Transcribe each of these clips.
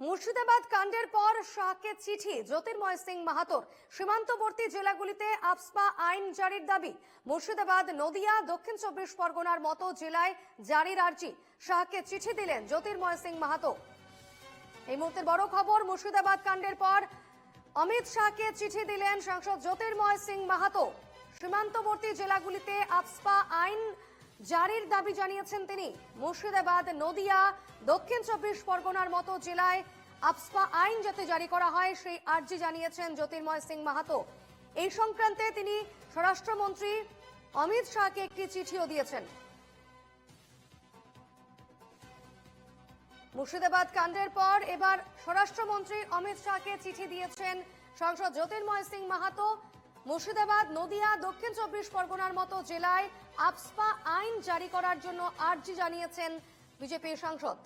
মুর্শিদাবাদ কাণ্ডের পর শাহকে চিঠি। জ্যোতির্ময় সিং মাহাতোর সীমান্তবর্তী জেলাগুলিতে আফসপা আইন জারির দাবি। মুর্শিদাবাদ, নদিয়া, দক্ষিণ চব্বিশ পরগনার মতো জেলায় জারির আর্জি। শাহকে চিঠি দিলেন জ্যোতির্ময় সিং মাহাতো। এই মুহূর্তের বড় খবর, মুর্শিদাবাদ কাণ্ডের পর অমিত শাহকে চিঠি দিলেন সাংসদ জ্যোতির্ময় সিং মাহাতো। সীমান্তবর্তী জেলাগুলিতে আফসপা আইন জারির দাবি জানিয়েছেন তিনি। মুর্শিদাবাদ, নদিয়া, দক্ষিণ চব্বিশ পরগনার মতো জেলায় আফসপা আইন যাতে জারি করা হয়, সেই আর্জি জানিয়েছেন জ্যোতির্ময় সিং মাহাতো। এই সংক্রান্তে তিনি স্বরাষ্ট্রমন্ত্রী অমিত শাহকে একটি চিঠিও দিয়েছেন। মুর্শিদাবাদ কাণ্ডের পর এবার স্বরাষ্ট্রমন্ত্রী অমিত শাহকে চিঠি দিয়েছেন সাংসদ জ্যোতির্ময় সিং মাহাতো। মুর্শিদাবাদ, নদিয়া, দক্ষিণ চব্বিশ পরগনার মতো জেলায় আফসপা আইন জারি করার জন্য আর্জি জানিয়েছেন বিজেপির সাংসদ।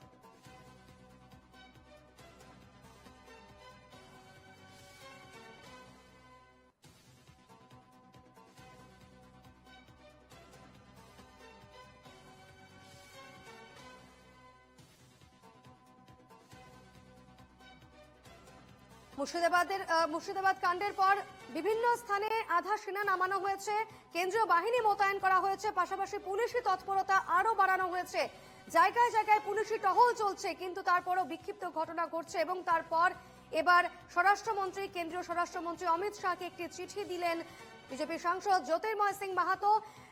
মুর্শিদাবাদের মুর্শিদাবাদ কাণ্ডের পর বিভিন্ন স্থানে আধা সেনা নামানো হয়েছে। কেন্দ্রীয় বাহিনী মোতায়েন করা হয়েছে। পাশাপাশি পুলিশি তৎপরতা আরও বাড়ানো হয়েছে। জায়গায় জায়গায় পুলিশি টহল চলছে, কিন্তু তারপরও বিক্ষিপ্ত ঘটনা ঘটছে এবং তারপর এবার স্বরাষ্ট্রমন্ত্রী, কেন্দ্রীয় স্বরাষ্ট্রমন্ত্রী অমিত শাহকে একটি চিঠি দিলেন বিজেপি সাংসদ জ্যোতির্ময় সিং মাহাতো,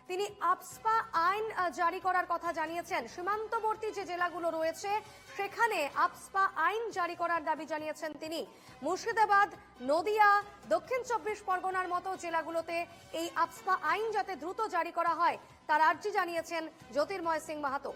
তিনি আপসপা আইন জারি করার কথা জানিয়েছেন। সীমান্তবর্তী যে জেলাগুলো রয়েছে, সেখানে আপসপা আইন জারি করার দাবি জানিয়েছেন তিনি। মুর্শিদাবাদ, নদিয়া, দক্ষিণ চব্বিশ পরগনার মতো জেলাগুলোতে এই আপসপা আইন যাতে দ্রুত জারি করা হয়, তার আর্জি জানিয়েছেন জ্যোতির্ময় সিং মাহাতো।